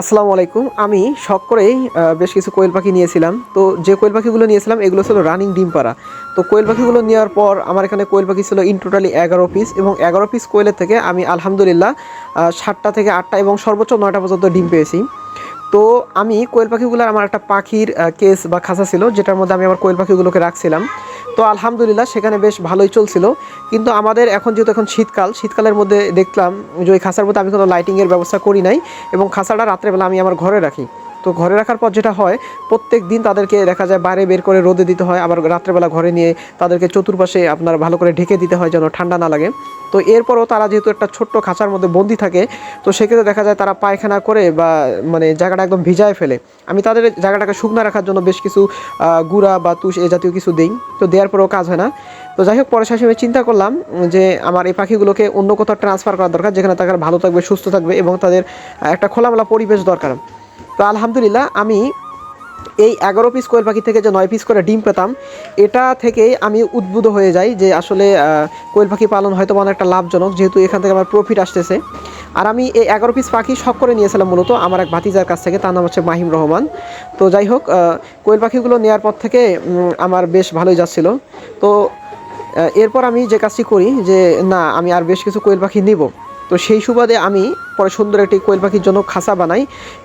আসসালামু আলাইকুম। আমি শখ করেই বেশ কিছু কোয়েল পাখি নিয়েছিলাম। তো যে কোয়েল পাখিগুলো নিয়েছিলাম, এগুলো ছিল রানিং ডিম পাড়া তো কোয়েল পাখিগুলো নেওয়ার পর আমার এখানে কোয়েল পাখি ছিল ইন টোটালি এগারো পিস এবং এগারো পিস কোয়েলের থেকে আমি আলহামদুলিল্লাহ সাতটা থেকে আটটা এবং সর্বোচ্চ নয়টা পর্যন্ত ডিম পেয়েছি। তো আমি কোয়েল পাখিগুলোর আমার একটা পাখির কেস বা খাঁচা ছিল, যেটার মধ্যে আমি আমার কোয়েল পাখিগুলোকে রাখছিলাম। তো আলহামদুলিল্লাহ, সেখানে বেশ ভালোই চলছিল। কিন্তু আমাদের এখন যেহেতু এখন শীতকাল, শীতকালের মধ্যে দেখলাম যে ওই খাঁচার মধ্যে আমি কোনো লাইটিংয়ের ব্যবস্থা করি নাই এবং খাঁচাটা রাত্রেবেলা আমি আমার ঘরে রাখি। তো ঘরে রাখার পর যেটা হয়, প্রত্যেক দিন তাদেরকে দেখা যায় বাইরে বের করে রোদে দিতে হয়, আবার রাত্রেবেলা ঘরে নিয়ে তাদেরকে চতুর্পাশে আপনার ভালো করে ঢেকে দিতে হয় যেন ঠান্ডা না লাগে। তো এরপরও তারা যেহেতু একটা ছোট্ট খাঁচার মধ্যে বন্দি থাকে, তো সেক্ষেত্রে দেখা যায় তারা পায়খানা করে বা মানে জায়গাটা একদম ভিজায় ফেলে। আমি তাদের জায়গাটাকে শুকনো রাখার জন্য বেশ কিছু গুঁড়া বা তুষ এ জাতীয় কিছু দিই, তো দেওয়ার পরেও কাজ হয় না। তো যাই হোক, পরে শেষে আমি চিন্তা করলাম যে আমার এই পাখিগুলোকে অন্য কোথাও ট্রান্সফার করা দরকার, যেখানে তারা ভালো থাকবে, সুস্থ থাকবে এবং তাদের একটা খোলামেলা পরিবেশ দরকার। তো আলহামদুলিল্লাহ, আমি এই এগারো পিস কোয়েল পাখি থেকে যে নয় পিস করে ডিম পেতাম, এটা থেকেই আমি উদ্বুদ্ধ হয়ে যাই যে আসলে কোয়েল পাখি পালন হয়তো অনেকটা লাভজনক, যেহেতু এখান থেকে আমার প্রফিট আসতেছে। আর আমি এই এগারো পিস পাখি শখ করে নিয়েছিলাম মূলত আমার এক ভাতিজার কাছ থেকে, তার নাম হচ্ছে মাহিম রহমান। তো যাই হোক কোয়েল পাখিগুলো নেওয়ার পর থেকে আমার বেশ ভালোই যাচ্ছিল। তো এরপর আমি যে কাজটি করি যে, না, আমি আর বেশ কিছু কোয়েল পাখি নিব। তো সেই সুবাদে আমি পরে সুন্দর একটি কোয়েল পাখির জন্য খাঁচা বানাই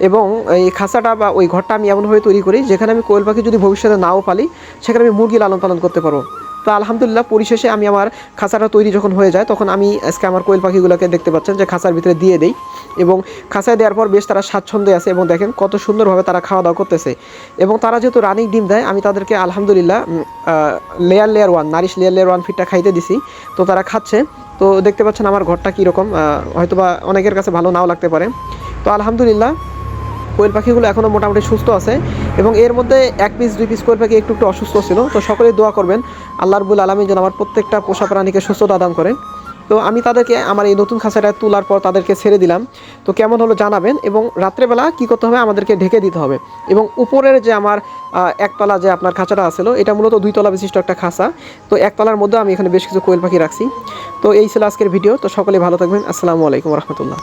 এবং এই খাঁচাটা বা ওই ঘরটা আমি এমনভাবে তৈরি করি যেখানে আমি কোয়েল পাখি যদি ভবিষ্যতে নাও পালি, সেখানে আমি মুরগি লালন পালন করতে পারব। তো আলহামদুলিল্লাহ পরিশেষে আমি আমার খাঁচাটা তৈরি যখন হয়ে যায়, তখন আমি আজকে আমার কোয়েল পাখিগুলোকে দেখতে পাচ্ছেন যে খাঁচার ভিতরে দিয়ে দেই এবং খাঁচায় দেওয়ার পর বেশ তারা স্বাচ্ছন্দ্যে আছে এবং দেখেন কত সুন্দরভাবে তারা খাওয়া দাওয়া করতেছে। এবং তারা যেহেতু রানিং ডিম দেয়, আমি তাদেরকে আলহামদুলিল্লাহ layer layer one nourish layer layer one ফিটটা খাইতে দিছি। তো তারা খাচ্ছে। তো দেখতে পাচ্ছেন আমার ঘরটা কীরকম হয়তোবা অনেকের কাছে ভালো নাও লাগতে পারে। তো আলহামদুলিল্লাহ, কোয়েল পাখিগুলো এখনও মোটামুটি সুস্থ আছে এবং এর মধ্যে এক পিস দুই পিস কোয়েল পাখি একটু একটু অসুস্থ ছিল। তো সকলেই দোয়া করবেন, আল্লাহ রবুল আলমী যেন আমার প্রত্যেকটা পোষা প্রাণীকে সুস্থতা দান করে। তো আমি তাদেরকে আমার এই নতুন খাঁচাটা তোলার পর তাদেরকে ছেড়ে দিলাম। তো কেমন হলো জানাবেন এবং রাত্রেবেলা কী করতে হবে আমাদেরকে ঢেকে দিতে হবে। এবং উপরের যে আমার একতলা যে আপনার খাঁচাটা আছিল, এটা মূলত দুইতলা বিশিষ্ট একটা খাঁচা। তো একতলার মধ্যে আমি এখানে বেশ কিছু কোয়েল পাখি রাখছি। তো এই ছিল আজকের ভিডিও তো সকলে ভালো থাকবেন। আসসালামু আলাইকুম রহমতুল্লাহ।